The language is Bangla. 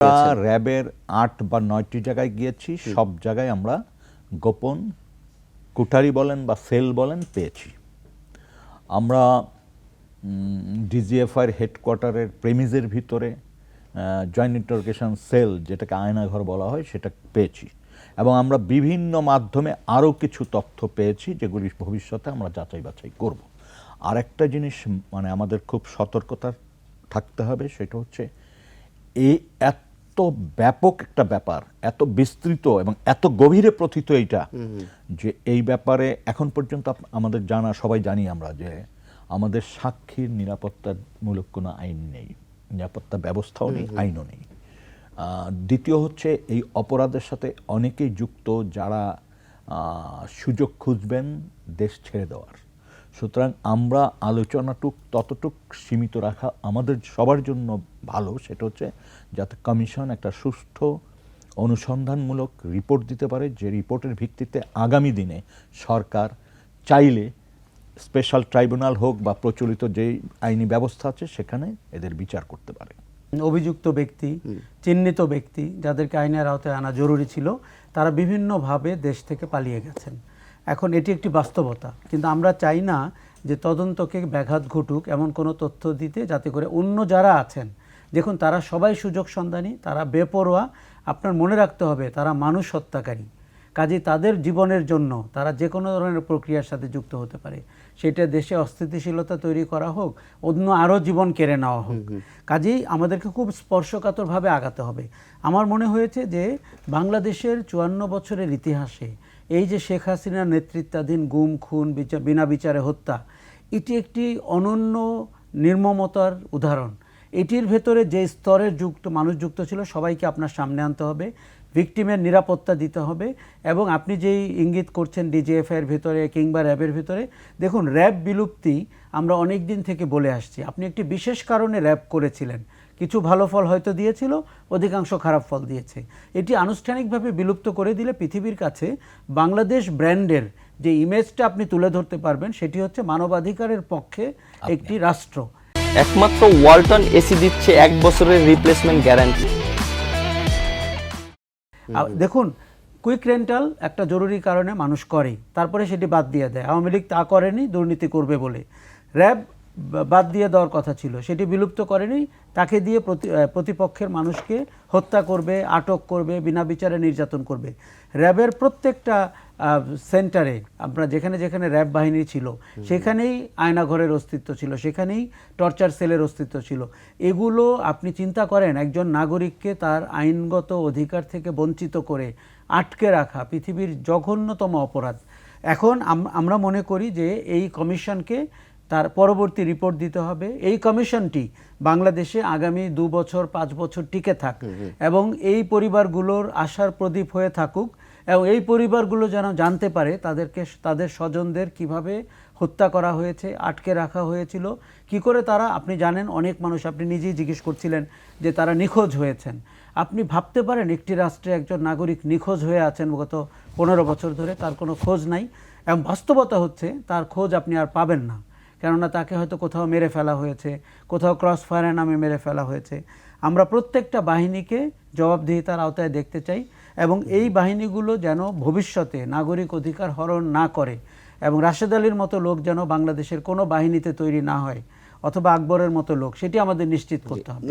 আমরা র্যাবের আট বা নয়টি জায়গায় গিয়েছি সব জায়গায় আমরা গোপন কুঠারি বলেন বা সেল বলেন পেয়েছি। আমরা ডিজিএফআইয়ের হেডকোয়ার্টারের প্রেমিজের ভিতরে জয়েন্ট ইন্টারোগেশন সেল যেটাকে আয়নাঘর বলা হয় সেটা পেয়েছি। এবং আমরা বিভিন্ন মাধ্যমে আরও কিছু তথ্য পেয়েছি যেগুলি ভবিষ্যতে আমরা যাচাই বাছাই করব। আরেকটা জিনিস মানে আমাদের খুব সতর্কতা থাকতে হবে সেটা হচ্ছে এই এত ব্যাপক একটা ব্যাপার এত বিস্তৃত এবং এত গভীরে প্রথিত এইটা যে এই ব্যাপারে এখন পর্যন্ত আমাদের জানা সবাই জানি আমরা যে আমাদের সাক্ষীর নিরাপত্তামূলক কোনো আইন নেই নিরাপত্তা ব্যবস্থাও নেই আইনও নেই। দ্বিতীয় হচ্ছে এই অপরাধের সাথে অনেকেই যুক্ত যারা সুযোগ খুঁজবেন দেশ ছেড়ে দেওয়ার। সুতরাং আমরা আলোচনাটুক ততটুক সীমিত রাখা আমাদের সবার জন্য ভালো। সেটা হচ্ছে যাতে কমিশন একটা সুষ্ঠু অনুসন্ধানমূলক রিপোর্ট দিতে পারে যে রিপোর্টের ভিত্তিতে আগামী দিনে সরকার চাইলে স্পেশাল ট্রাইব্যুনাল হোক বা প্রচলিত যেই আইনি ব্যবস্থা আছে সেখানে এদের বিচার করতে পারে। অভিযুক্ত ব্যক্তি চিহ্নিত ব্যক্তি যাদেরকে আইনের আওতায় আনা জরুরি ছিল তারা বিভিন্নভাবে দেশ থেকে পালিয়ে গেছেন। এখন এটি একটি বাস্তবতা। কিন্তু আমরা চাই না যে তদন্তকে ব্যাঘাত ঘটুক এমন কোনো তথ্য দিতে যাতে করে অন্য যারা আছেন দেখুন তারা সবাই সুযোগ সন্ধানী তারা বেপরোয়া আপনার মনে রাখতে হবে তারা মানুষ হত্যাকারী। কাজে তাদের জীবনের জন্য তারা যে কোনো ধরনের প্রক্রিয়ার সাথে যুক্ত হতে পারে। সেটা দেশে অস্থিতিশীলতা তৈরি করা হোক অন্য আরও জীবন কেড়ে নেওয়া হোক। কাজেই আমাদেরকে খুব স্পর্শকাতরভাবে আগাতে হবে। আমার মনে হয়েছে যে বাংলাদেশের চুয়ান্ন বছরের ইতিহাসে এই যে শেখ হাসিনার নেতৃত্বাধীন গুম, খুন বিনা বিচারে হত্যা, এটি একটি অনন্য নির্মমতার উদাহরণ। এটির ভেতরে যে স্তরের যুক্ত, মানুষ যুক্ত ছিল, সবাইকে আপনার সামনে আনতে হবে ভিকটিমের নিরাপত্তা দিতে হবে এবং আপনি যেই ইঙ্গিত করছেন ডিজিএফআইয়ের ভেতরে কিংবা র্যাবের ভেতরে, দেখুন, র্যাব বিলুপ্তি আমরা অনেক দিন থেকে বলে আসছি। আপনি একটি বিশেষ কারণে র্যাব করেছিলেন। কিছু ভালো ফল হয়তো দিয়েছিল অধিকাংশ খারাপ ফল দিয়েছে। এটি আনুষ্ঠানিকভাবে বিলুপ্ত করে দিলে পৃথিবীর কাছে বাংলাদেশ ব্র্যান্ডের যে ইমেজটা আপনি তুলে ধরতে পারবেন সেটি হচ্ছে মানবাধিকারের পক্ষে একটি রাষ্ট্র। একমাত্র ওয়ালটন এসি দিচ্ছে এক বছরের রিপ্লেসমেন্ট গ্যারান্টি দেখুন কুইক রেন্টাল একটা জরুরি কারণে মানুষ করে তারপরে সেটি বাদ দিয়ে দেয়। আওয়ামী লীগ তা করেনি দুর্নীতি করবে বলে। র্যাব বাদ দিয়ে দেওয়ার কথা ছিল। সেটি বিলুপ্ত করেনি। তাকে দিয়ে প্রতি প্রতিপক্ষের মানুষকে হত্যা করবে আটক করবে বিনা বিচারে নির্যাতন করবে। র্যাবের প্রত্যেকটা সেন্টারে আমরা যেখানে যেখানে র্যাব বাহিনী ছিল সেখানেই আয়নাঘরের অস্তিত্ব ছিল সেখানেই টর্চার সেলের অস্তিত্ব ছিল। এগুলো আপনি চিন্তা করেন একজন নাগরিককে তার আইনগত অধিকার থেকে বঞ্চিত করে আটকে রাখা পৃথিবীর জঘন্যতম অপরাধ। এখন আমরা মনে করি যে এই কমিশনকে তার পরবর্তী রিপোর্ট দিতে হবে। এই কমিশনটি বাংলাদেশে আগামী দু বছর পাঁচ বছর টিকে থাক এবং এই পরিবারগুলোর আশার প্রদীপ হয়ে থাকুক এবং এই পরিবারগুলো যেন জানতে পারে তাদেরকে তাদের স্বজনদের কীভাবে হত্যা করা হয়েছে আটকে রাখা হয়েছিল কি করে তারা আপনি জানেন অনেক মানুষ আপনি নিজেই জিজ্ঞেস করছিলেন যে তারা নিখোঁজ হয়েছেন। আপনি ভাবতে পারেন একটি রাষ্ট্রে একজন নাগরিক নিখোঁজ হয়ে আছেন গত পনেরো বছর ধরে তার কোনো খোঁজ নাই। এবং বাস্তবতা হচ্ছে তার খোঁজ আপনি আর পাবেন না। কেননা তাকে হয়তো কোথাও মেরে ফেলা হয়েছে, কোথাও ক্রস ফায়ারের নামে মেরে ফেলা হয়েছে। আমরা প্রত্যেকটা বাহিনীকে জবাবদিহিতার আওতায় দেখতে চাই এবং এই বাহিনীগুলো যেন ভবিষ্যতে নাগরিক অধিকার হরণ না করে এবং রাশেদ আলীর মতো লোক যেন বাংলাদেশের কোনো বাহিনীতে তৈরি না হয় অথবা আকবরের মতো লোক, সেটি আমাদের নিশ্চিত করতে হবে।